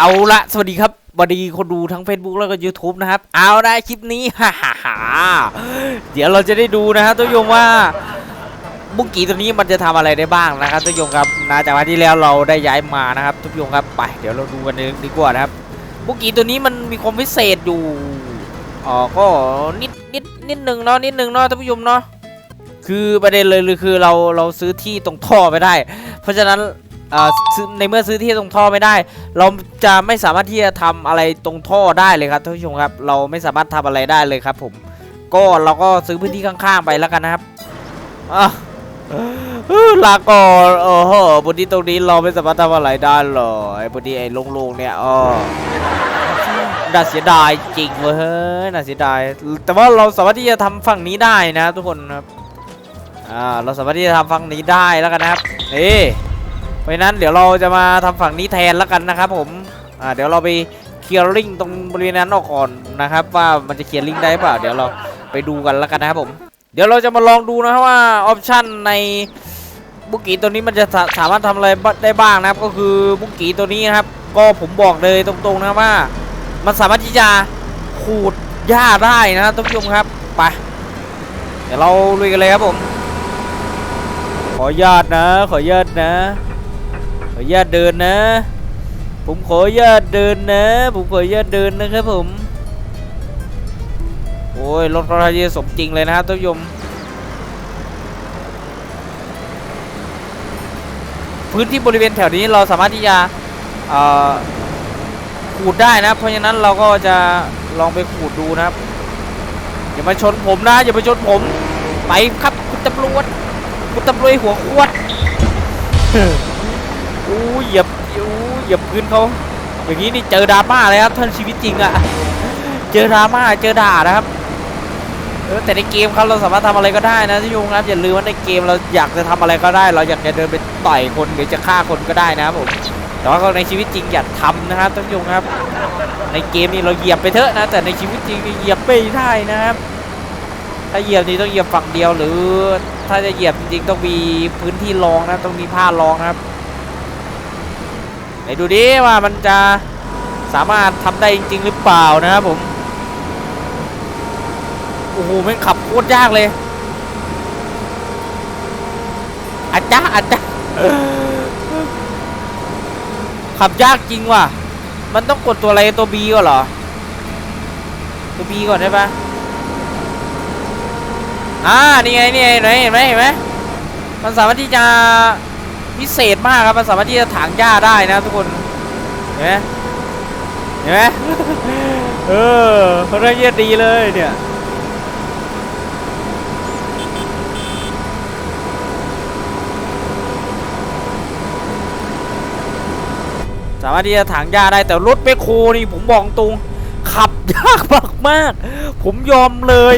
เอาละสวัสดีครับสวัสดีคนดูทั้ง Facebook แล้วก็ YouTube นะครับ เอาได้คลิปนี้ฮ่าฮ่าฮ่าเดี๋ยวเราจะได้ดูนะครับทุกโยมว่าบุกกี้ตัวนี้มันจะทำอะไรได้บ้างนะครับทุกโยมครับนะจากวันที่แล้วเราได้ย้ายมานะครับทุกโยมครับไปเดี๋ยวเราดูกันดีกว่านะครับบุกกี้ตัวนี้มันมีความพิเศษอยู่อ๋อก็นิดนิดนิดหนึ่งเนาะนิดหนึ่งเนาะท่านผู้ชมเนาะคือประเด็นเลยคือเราเราซื้อที่ตรงท่อไม่ได้ เพราะฉะนั้น ในเมื่อซื้อที่ตรงท่อไม่ได้ เราจะไม่สามารถที่จะทำอะไรตรงท่อได้เลยครับท่านผู้ชมครับ เราไม่สามารถทำอะไรได้เลยครับ ผม ก็เราก็ซื้อพื้นที่ข้างๆไปแล้วกันนะครับลาก่อนโอ้โหพื้นที่ตรงนี้เราไม่สามารถทำอะไรได้หรอไอ้พื้นที่ไอ้โล่งๆเนี่ยอ๋อน่าเสียดายจริงเว้ยน่าเสียดาย แต่ว่าเราสามารถที่จะทำฝั่งนี้ได้นะ ทุกคนครับ อ่า เราสามารถที่จะทำฝั่งนี้ได้แล้วกันนะครับ นี่ ราะฉะนั้นเดี๋ยวเราจะมาทำฝั่งนี้แทนแล้วกันนะครับผมอ่าเดี๋ยวเราไปเคลียร์ลิงตรงบริเวณนั้นออกก่อนนะครับ ว่ามันจะเคลียร์ลิงได้เปล่าเดี๋ยวเราไปดูกันแล้วกันนะครับผม เดี๋ยวเราจะมาลองดูนะครับว่าออปชันในบุกกี้ตัวนี้มันจะสามารถทำอะไรได้บ้างนะครับ ก็คือบุกกี้ตัวนี้นะครับ ก็ผมบอกเลยตรงๆนะว่า มันสามารถที่จะขูดหญ้าได้นะครับท่านผู้ชมครับไปเดี๋ยวเราลุยกันเลยครับผม ขออนุญาตนะ ขออนุญาตนะ ออนุญาตเดินนะ ผมขออนุญาตเดินนะ ผมขออนุญาตเดินนะครับผม โอ้ยรถเขาทายสมจริงเลยนะครับท่านผู้ชมพื้นที่บริเวณแถวนี้เราสามารถที่จะขูดได้นะ เพราะฉะนั้นเราก็จะลองไปขูดดูนะครับ อย่ามาชนผมนะ อย่ามาชนผม ไปครับคุณตำรวจคุณตำรวจหัวขวด อู้เหยียบอู้เหยียบพื้นเขาอย่างนี้นี่เจอดราม่าเลยครับท่านชีวิตจริงอะเจอดราม่าเจอด่านะครับเออแต่ในเกมครับเราสามารถทำอะไรก็ได้นะที่ยุงครับอย่าลืมว่าในเกมเราอยากจะทำอะไรก็ได้ เราอยากจะเดินไปต่อยคนหรือจะฆ่าคนก็ได้นะครับผมแต่ว่าในชีวิตจริงอย่าทำนะครับท่านผู้ชมครับ ในเกมนี่เราเหยียบไปเถอะนะ แต่ในชีวิตจริงมีเหยียบไม่ได้นะครับ ถ้าเหยียบนี่ต้องเหยียบฝั่งเดียวหรือ ถ้าจะเหยียบจริงๆต้องมีพื้นที่รองนะต้องมีผ้ารองนะครับ ไหนดูดิว่ามันจะสามารถทำได้จริง ๆ หรือเปล่านะครับผม โอ้โหม่งขับโคตรยากเลยอาจ้าอาจ้าขับยากจริงว่ะ มันต้องกดตัวอะไรตัว B ก่อนเหรอ ตัว B ก่อนได้ปะอ่า นี่ไง นี่ไงไหนเห็นไหมเห็นไหมมันสามารถที่จะ พิเศษมากครับมันสามารถที่จะถางหญ้าได้นะทุกคนเห็นไหมเห็นไหมเออเขาเรียกดีเลยเนี่ยสามารถที่จะถางหญ้าได้แต่รถเบคโคนี่ผมบอกตรงขับยากมากมากผมยอมเลย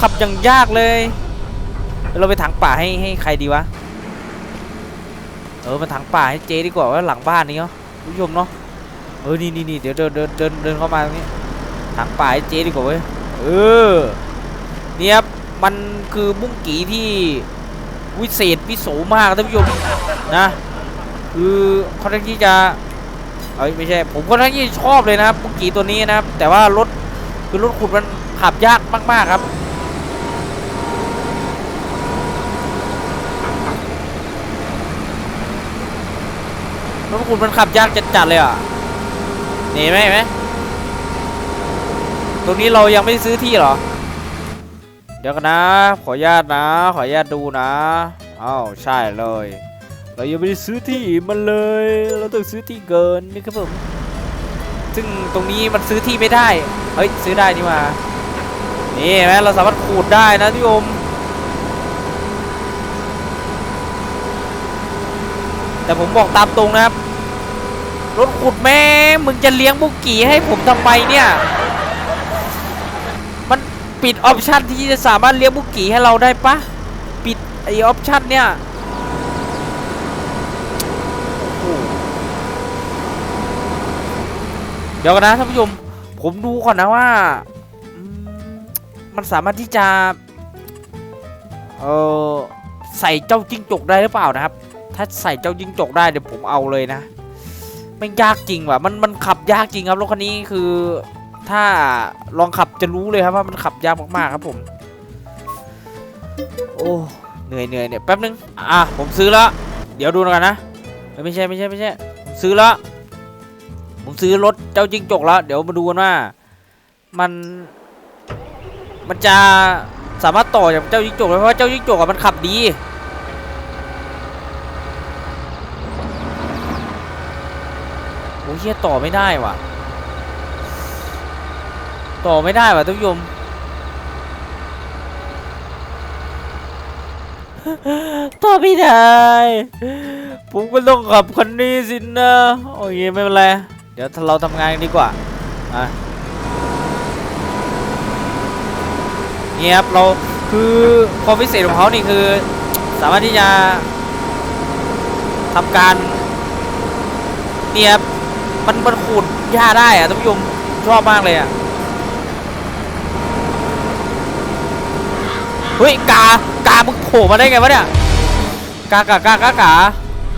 ขับอย่างยากเลย เราไปถางป่าให้ให้ใครดีวะ เออมาถางป่าให้เจดีกว่าว่าหลังบ้านนี้เนาะผู้ชมเนาะเออนี่นี่นี่เดี๋ยวเดินเดินเดินเดินเข้ามาตรงนี้ถางป่าให้เจดีกว่าเว้ยเออเนี่ยครับมันคือบุ้งกีที่วิเศษวิโสมากท่านผู้ชมนะคือค่อนข้างที่จะเอ้ยไม่ใช่ผมค่อนข้างที่ชอบเลยนะครับบุ้งกีตัวนี้นะครับแต่ว่ารถคือรถขุดมันขับยากมากๆครับ รถขุดมันขับยากจัดๆเลยอะนี่เห็นไหมไหมตรงนี้เรายังไม่ได้ซื้อที่หรอ เดี๋ยวกันนะ ขออนุญาตนะ ขออนุญาตดูนะอ้าวใช่เลย เรายังไม่ได้ซื้อที่มันเลย เราต้องซื้อที่เกินนี่ครับผมซึ่งตรงนี้มันซื้อที่ไม่ได้ เฮ้ยซื้อได้นี่มา นี่ไหมเราสามารถขูดได้นะที่อมแต่ผมบอกตามตรงนะครับ รถขุดแม่มึงจะเลี้ยงบุกกี้ให้ผมทำไมเนี่ย มันปิดออปชันที่จะสามารถเลี้ยงบุกกี้ให้เราได้ปะปิดไอออปชันเนี่ยเดี๋ยวกันนะท่านผู้ชมผมดูก่อนนะว่า มันสามารถที่จะ เออใส่เจ้าจิ้งจกได้หรือเปล่านะครับ ถ้าใส่เจ้าจิ้งจกได้เดี๋ยวผมเอาเลยนะ ม่ยากจริงว่ะมันมันขับยากจริงครับรถคันนี้คือถ้าลองขับจะรู้เลยครับว่ามันขับยากมากๆครับผม โอ้เหนื่อยเหนื่อยเนี่ยแป๊บนึงอะผมซื้อแล้วเดี๋ยวดูกันนะไม่ใช่ไม่ใช่ไม่ใช่ผมซื้อแล้วผมซื้อรถเจ้าจิ้งจกแล้วเดี๋ยวมาดูกันว่า มัน มันจะสามารถต่อจากเจ้าจิ้งจกได้เพราะเจ้าจิ้งจกอะมันขับดี โอ้ยเฮียต่อไม่ได้ว่ะ ต่อไม่ได้ว่ะท่านผู้ชมต่อไม่ได้ ผมก็ต้องขับคันนี้สินะโอเคไม่เป็นไร เดี๋ยวเราทำงานดีกว่าอะนี่ครับเราคือความพิเศษของเขานี่คือ สามารถที่จะทำการเนี่ยครับ มันขูดหญ้าได้อะท่านผู้ชมชอบมากเลยอะเฮ้ยกากามึงโผล่มาได้ไงวะเนี่ยกากากากากา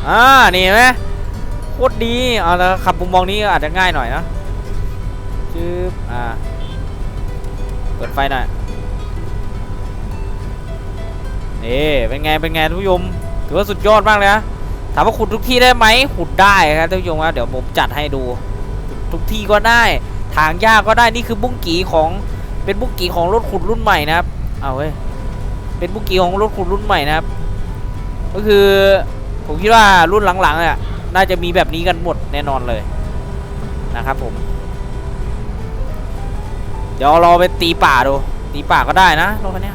อ่านี่ไหมโคตรดีเอาละขับมุมมองนี้อาจจะง่ายหน่อยนะจึ๊บอ่าเปิดไฟหน่อยนี่เป็นไงเป็นไงท่านผู้ชมถือว่าสุดยอดมากเลยนะ ถามว่าขุดทุกที่ได้ไหมขุดได้ครับท่านผู้ชมครับเดี๋ยวผมจัดให้ดู ทุกที่ก็ได้ ทางยากก็ได้นี่คือบุ้งกีของเป็นบุ้งกีของรถขุดรุ่นใหม่นะครับ เอาเว้ยเป็นบุ้งกีของรถขุดรุ่นใหม่นะครับ ก็คือผมคิดว่ารุ่นหลังๆอะน่าจะมีแบบนี้กันหมดแน่นอนเลยนะครับผมเดี๋ยวเราไปตีป่าดู ตีป่าก็ได้นะรถคันนี้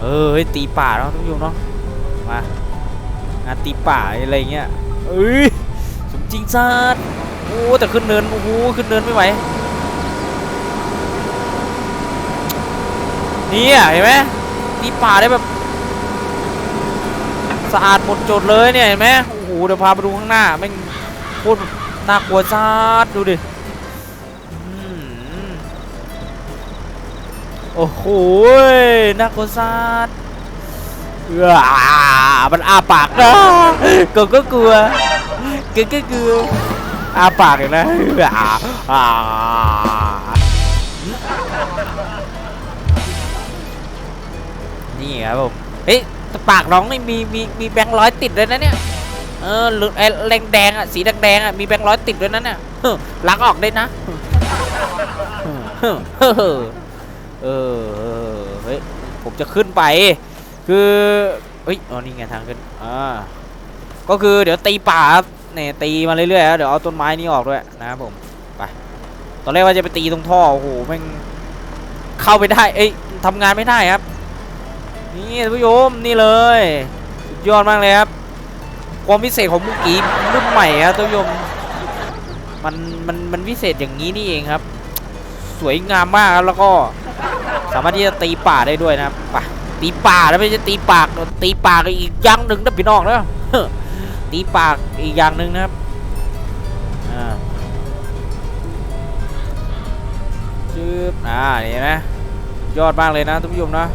เออตีป่าเนาะท่านผู้ชมเนาะมา งานตีป่าอะไรเงี้ยเอ้ยสมจริงจัดโอ้แต่ขึ้นเนินโอ้โหขึ้นเนินไม่ไหวนี่เห็นไหมตีป่าได้แบบสะอาดหมดจดเลยเนี่ยเห็นไหมโอ้โหเดี๋ยวพาไปดูข้างหน้าแม่งโคตรน่ากลัวจัดดูดิโอ้โหน่ากลัวจัดเออ มันอ้าปากนะก็ก็กลัวก็ก็กลัวอ้าปากเลยนะอ่าอ่านี่ครับผมเฮ้ยแต่ปากน้องนี่มีมีมีแบงค์ร้อยติดด้วยนะเนี่ยเออหรือไอ้แดงแดงๆอะสีแดงแดงๆอะมีแบงค์ร้อยติดด้วยนะเนี่ยเฮ้อล้างออกได้นะเฮ้อเฮ้อเฮ้อเออเฮ้ยผมจะขึ้นไป คือ เอ้ยอ๋อนี่ไงทางขึ้นอ่าก็คือเดี๋ยวตีป่าครับเนี่ยตีมาเรื่อยๆครับเดี๋ยวเอาต้นไม้นี้ออกด้วยนะครับผมไปตอนแรกว่าจะไปตีตรงท่อโอ้โหแม่งเข้าไปได้เอ้ยทำงานไม่ได้ครับ นี่ท่านผู้ชมนี่เลยยอดมากเลยครับความพิเศษของมุกี้รุ่นใหม่ครับท่านผู้ชมมันมันมันพิเศษอย่างนี้นี่เองครับ สวยงามมากครับแล้วก็สามารถที่จะตีป่าได้ด้วยนะครับไป ตีป่าแล้วไม่ใช่ตีปากตีปากอีกอย่างหนึ่งนะพี่น้องนะตีปากอีกอย่างหนึ่งนะครับอ่าชืบอ่านี่เห็นไหมยอดมากเลยนะท่านผู้ชมนะ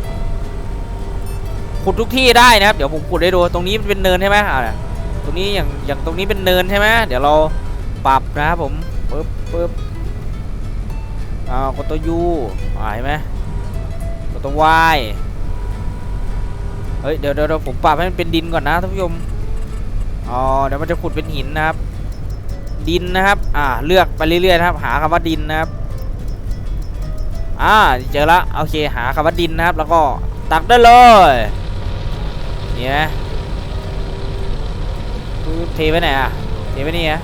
ขุดทุกที่ได้นะครับเดี๋ยวผมขุดให้ดูตรงนี้มันเป็นเนินใช่ไหมอ่าตรงนี้อย่างอย่างตรงนี้เป็นเนินใช่ไหมเดี๋ยวเราปรับนะครับผมปึ๊บปึ๊บอ่ากดตัวยูอ่าเห็นไหมกดตัววาย เฮ้ยเดี๋ยวเดี๋ยวผมปรับให้มันเป็นดินก่อนนะท่านผู้ชมอ๋อเดี๋ยวมันจะขุดเป็นหินนะครับ ดินนะครับ อ่าเลือกไปเรื่อยๆนะครับ หาคำว่าดินนะครับอ่าเจอละโอเคหาคำว่าดินนะครับ แล้วก็ตักได้เลยนี่ไหมปึ๊บเทไว้ไหนอะเทไว้นี่ฮะ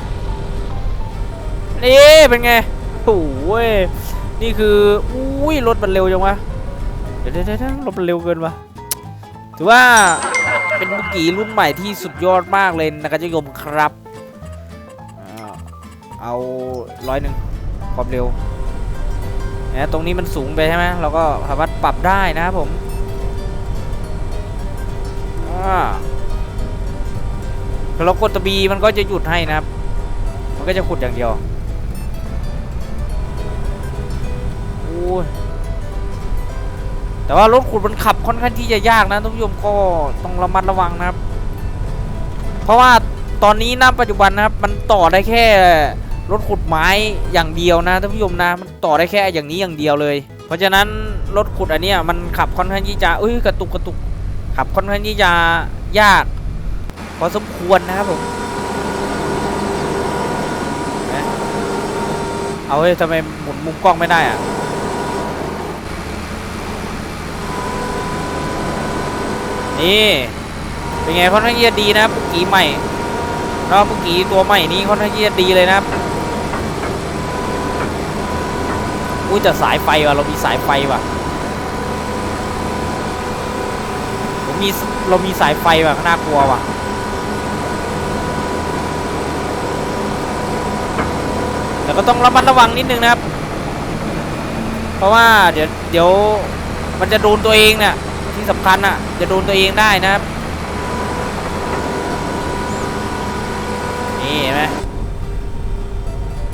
นี่เป็นไงโอ้ยนี่คืออุ้ยรถมันเร็วจังวะเดี๋ยวเดี๋ยวเดี๋ยวรถมันเร็วเกินวะ ถือว่าเป็นมุกีรุ่นใหม่ที่สุดยอดมากเลยนะครับท่านผู้ชมครับ เอาร้อยหนึ่งความเร็วนะตรงนี้มันสูงไปใช่ไหมเราก็สามารถปรับได้นะครับผมอ่าเรากดตบีมันก็จะหยุดให้นะครับ มันก็จะขุดอย่างเดียวโอ้ย แต่ว่ารถขุดมันขับค่อนข้างที่จะยากนะท่านผู้ชมก็ต้องระมัดระวังนะครับ เพราะว่าตอนนี้นะปัจจุบันนะครับ มันต่อได้แค่รถขุดไม้อย่างเดียวนะท่านผู้ชมนะ มันต่อได้แค่อย่างนี้อย่างเดียวเลย เพราะฉะนั้นรถขุดอันนี้มันขับค่อนข้างที่จะเอ้ยกระตุกกระตุกขับค่อนข้างที่จะยากพอสมควรนะครับผมเห็นไหมเอาเฮ้ยทำไมหมุนมุมกล้องไม่ได้อะ นี่เป็นไงค่อนข้างที่จะดีนะปุกกี้ใหม่แล้วปุกกี้ตัวใหม่นี้ค่อนข้างที่จะดีเลยนะอุ้ยแต่สายไฟว่ะเรามีสายไฟว่ะผมมีเรามีสายไฟแบบน่ากลัวว่ะแต่ก็ต้องระมัดระวังนิดนึงนะครับ เพราะว่าเดี๋ยวเดี๋ยวมันจะโดนตัวเองเนี่ย ที่สำคัญอะจะโดนตัวเองได้นะครับนี่เห็นไหม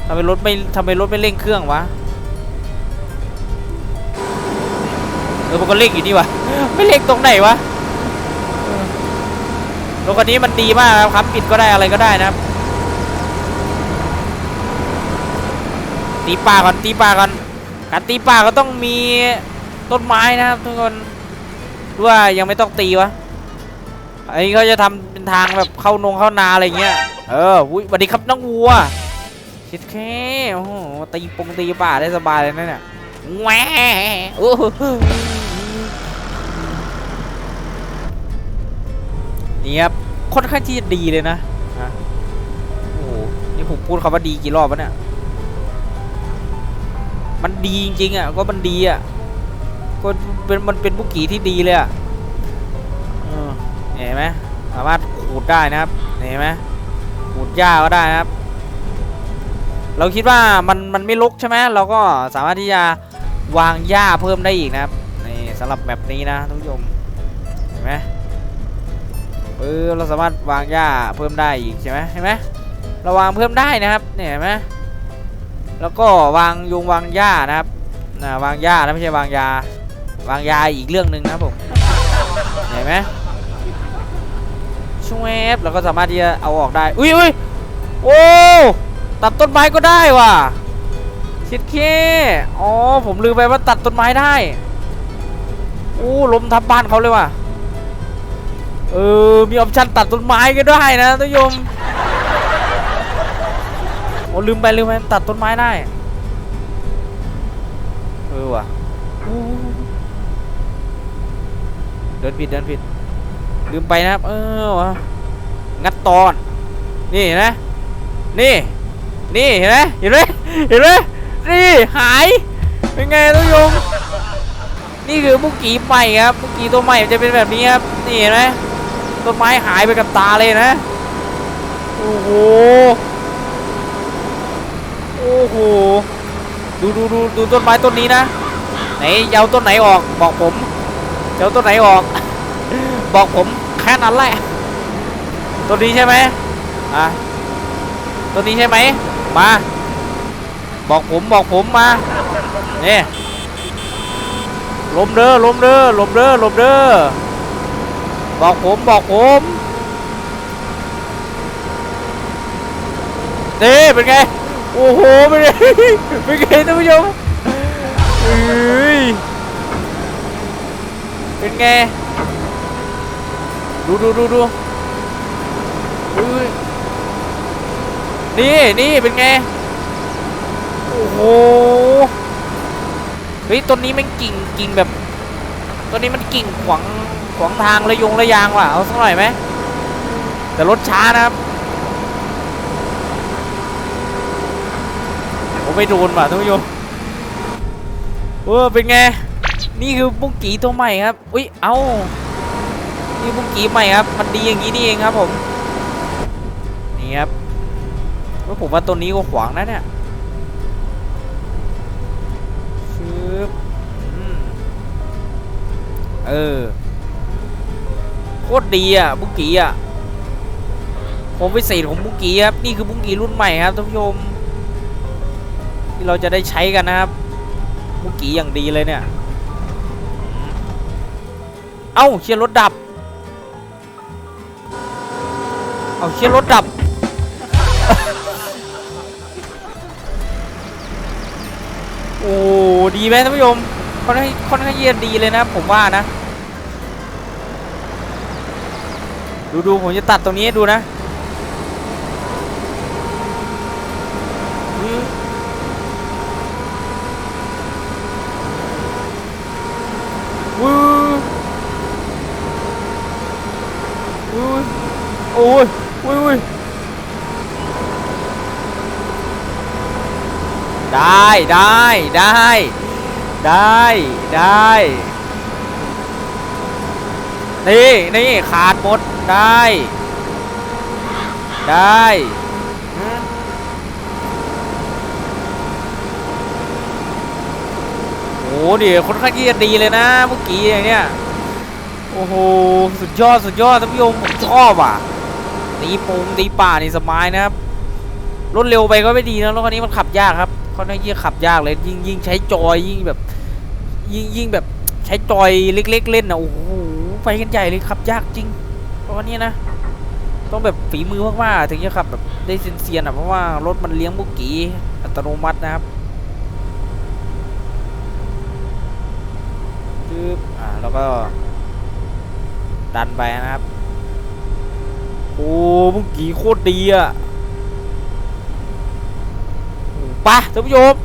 ทำไมรถไม่ทำไมรถไม่เร่งเครื่องวะเออมันก็เร่งอยู่นี่วะไม่เร่งตรงไหนวะรถคันนี้มันดีมากครับครับปิดก็ได้อะไรก็ได้นะครับตีป่าก่อนตีป่าก่อนการตีป่าก็ต้องมีต้นไม้นะครับทุกคน หรือว่ายังไม่ต้องตีวะอันนี้เขาจะทำเป็นทางแบบเข้านงเข้านาอะไรเงี้ย เอออุ้ยสวัสดีครับน้องวัวคิดแค่โอ้โหตีปงตีป่าได้สบายเลยนะเนี่ยแหวโอ้นี่ครับค่อนข้างที่จะดีเลยนะโอ้โหนี่ผมพูดคำว่าดีกี่รอบวะเนี่ย มันดีจริงๆอะ ก็มันดีอะ เป็นมันเป็นบุกกี้ที่ดีเลยอะเห็นไหมสามารถขูดได้นะครับเห็นไหมขูดหญ้าก็ได้นะครับ เราคิดว่ามันมันไม่ลกใช่ไหมเราก็สามารถที่จะวางหญ้าเพิ่มได้อีกนะครับนี่สำหรับแบบนี้นะท่านผู้ชมเห็นไหมเออเราสามารถวางหญ้าเพิ่มได้อีกใช่ไหมเห็นไหมเราวางเพิ่มได้นะครับเนี่ยเห็นไหมแล้วก็วางยุงวางหญ้านะครับนะวางหญ้านะไม่ใช่วางยา วางยาอีกเรื่องหนึ่งนะผมเห็นไหมช่วยแล้วก็สามารถที่จะเอาออกได้ อุ้ยอุ้ยโอ้ตัดต้นไม้ก็ได้ว่ะชิดเคอ๋อผมลืมไปว่าตัดต้นไม้ได้โอ้ลมทับบ้านเขาเลยว่ะเออมีออปชั่นตัดต้นไม้ก็ได้นะท่านผู้ชมโอ้ลืมไปลืมไปตัดต้นไม้ได้เออว่ะอู้ เดินผิดเดินผิด ลืมไปนะครับ เออวะงัดตอน นี่เห็นไหมนี่ นี่เห็นไหมเห็นไหมเห็นไหมนี่หาย เป็นไงท่านผู้ชมนี่คือมุกกี้ใหม่ครับมุกกี้ตัวใหม่จะเป็นแบบนี้ครับ นี่เห็นไหมต้นไม้หายไปกับตาเลยนะ โอ้โห โอ้โห ดูดูดูดูต้นไม้ต้นนี้นะ ไหนเอาต้นไหนออกบอกผม จะเอาต้นไหนออก บอกผมแค่นั้นแหละต้นนี้ใช่ไหมอะต้นนี้ใช่ไหมมา บอกผมบอกผมมานี่ลมเด้อลมเด้อลมเด้อลมเด้อบอกผมบอกผมนี่เป็นไง โอ้โห เป็นไง เป็นไงท่านผู้ชมเอ้ย เป็นไง ดูดูดูดูเอ้ยนี่นี่เป็นไง โอ้โห เฮ้ยต้นนี้มันกิ่งกิ่งแบบต้นนี้มันกิ่งขวางขวางทางระยงระยางว่ะ เอาสักหน่อยไหม แต่รถช้านะครับ ผมไม่โดนว่ะท่านผู้ชมเออเป็นไง นี่คือบุ้งกีตัวใหม่ครับอุ้ยเอ้านี่บุ้งกีใหม่ครับ มันดีอย่างนี้นี่เองครับผมนี่ครับว่าผมว่าตัวนี้ก็ขวางนะเนี่ยชึบอืมเออโคตรดีอะบุ้งกีอะผมพิเศษของบุ้งกีครับนี่คือบุ้งกีรุ่นใหม่ครับท่านผู้ชมที่เราจะได้ใช้กันนะครับมุกี้อย่างดีเลยเนี่ย เอ้าเชียร์รถดับ เอาเอาเชี่ยรถดับ โอ้ดีไหมท่านผู้ชมค่อนข้างค่อนข้างเยี่ยดีเลยนะ ผมว่านะ ดูดูผมจะตัดตรงนี้ดูนะอืมวู้ วู้โอ้ยวุ้ยวุ้ยได้ได้ได้ได้ได้นี่นี่ขาดหมดได้ ได้อืมโอ้ดิค่อนข้างที่จะดีเลยนะเมื่อกี้อย่างเนี้ย โอ้โห สุดยอด สุดยอดท่านผู้ชมผมชอบอะตีปงตีป่านี่สบายนะครับ รถเร็วไปก็ไม่ดีนะรถคันนี้มันขับยากครับค่อนข้างที่จะขับยากเลย ยิ่งยิ่งใช้จอยยิ่งแบบ ยิ่งยิ่งแบบใช้จอยเล็ก ๆ เล่นนะโอ้โหไปกันใหญ่เลยขับยากจริงรถคันนี้นะ ต้องแบบฝีมือมากๆถึงจะขับแบบได้เซียนๆอะเพราะว่ารถมันเลี้ยงบุกกีอัตโนมัตินะครับปึ๊บอ่าแล้วก็ ดันไปนะครับ โอ้บุกกีโคตรดีอะโอ้ไปท่านผู้ชม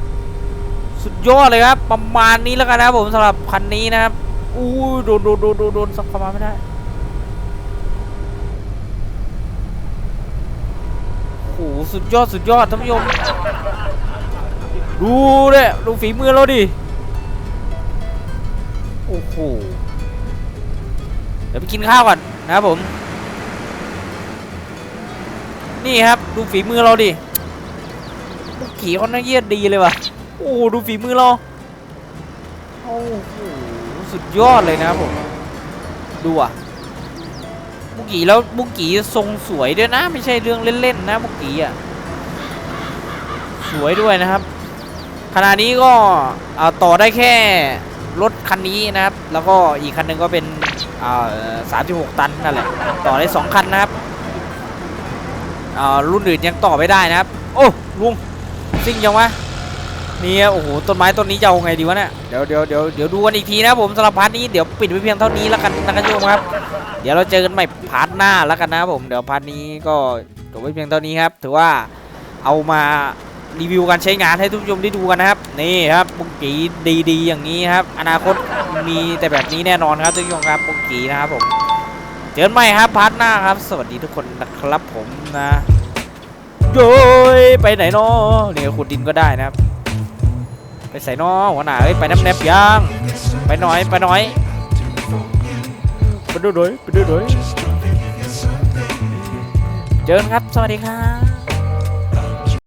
สุดยอดเลยครับ ประมาณนี้แล้วกันนะผมสำหรับคันนี้นะครับอู้โดนโดนโดนโดนโดนสักเข้ามาณไม่ได้โอ้โหสุดยอดสุดยอดท่านผู้ชมดูเลยดูฝีมือเราดิโอ้โห เดี๋ยวไปกินข้าวก่อนนะครับผม นี่ครับดูฝีมือเราดิลูกขี่ค่อนข้างเยียดดีเลยว่ะโอ้ดูฝีมือเราโอ้โหสุดยอดเลยนะครับผม ดูอะบุกีแล้วบุกีทรงสวยด้วยนะ ไม่ใช่เรื่องเล่นๆนะบุกีอะสวยด้วยนะครับขณะนี้ก็เอาต่อได้แค่รถคันนี้นะครับ แล้วก็อีกคันหนึ่งก็เป็น สามสิบหกตันนั่นแหละต่อได้สองคันนะครับอ่ารุ่นอื่นยังต่อไม่ได้นะครับ โอ้ลุงซิ่งยังวะเนี่ยโอ้โหต้นไม้ต้นนี้จะเอาไงดีวะเนี่ยเดี๋ยวเดี๋ยวเดี๋ยวเดี๋ยวดูกันอีกทีนะผมสำหรับพาร์ทนี้เดี๋ยวปิดไว้เพียงเท่านี้แล้วกันนะครับทุกคนครับ เดี๋ยวเราเจอกันใหม่พาร์ทหน้าแล้วกันนะผมเดี๋ยวพาร์ทนี้ก็จบไว้เพียงเท่านี้ครับ ถือว่าเอามา รีวิวการใช้งานให้ทุกผู้ชมได้ดูกันนะครับนี่ครับบุกกีดีๆ อย่างนี้ครับ อนาคตมีแต่แบบนี้แน่นอนครับทุกผู้ชมครับบุกกีนะครับผมเจอกันใหม่ครับพาร์ทหน้าครับ สวัสดีทุกคนนะครับผมนะโย้ยไปไหนเนาะเนี่ยขุดดินก็ได้นะครับ ไปใส่นอหัวหน้าเอ้ยไปน้ำแนบยังไปหน่อยไปหน่อยไปดูด้วยไปดูด้วยเจอกันครับ สวัสดีครับ